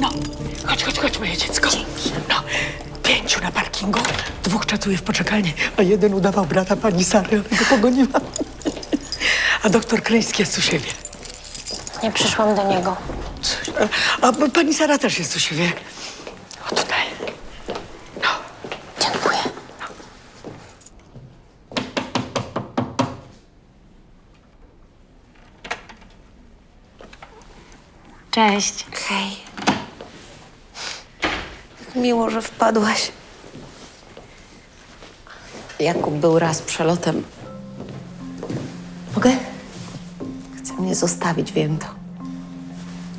No, chodź, chodź, chodź, moje dziecko. Dzięki. No, pięciu na parkingu, dwóch czatuje w poczekalni, a jeden udawał brata pani Sary, ale go pogoniła. A doktor Kryński jest u siebie. Nie przyszłam do niego. A, a pani Sara też jest u siebie. O, tutaj. Cześć. Hej. Jak miło, że wpadłaś. Jakub był raz przelotem. Mogę? Chce mnie zostawić, wiem to.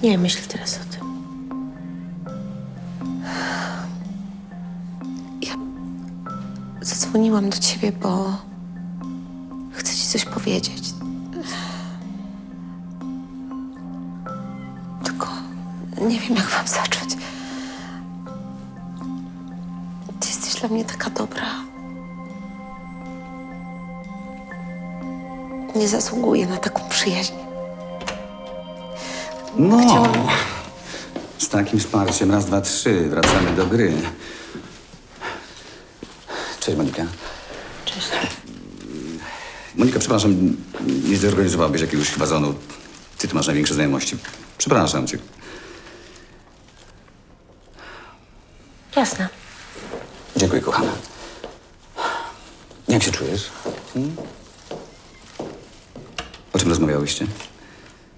Nie myśl teraz o tym. Zadzwoniłam do ciebie, bo chcę ci coś powiedzieć. Nie wiem, jak mam zacząć. Ty jesteś dla mnie taka dobra. Nie zasługuję na taką przyjaźń. No, Chciałam- z takim wsparciem raz, dwa, trzy wracamy do gry. Cześć Monika. Cześć. Monika, przepraszam, nie zorganizowałabyś jakiegoś wazonu. Ty tu masz największe znajomości. Przepraszam cię. Jasne. Dziękuję, kochana. Jak się czujesz? Hmm? O czym rozmawiałyście?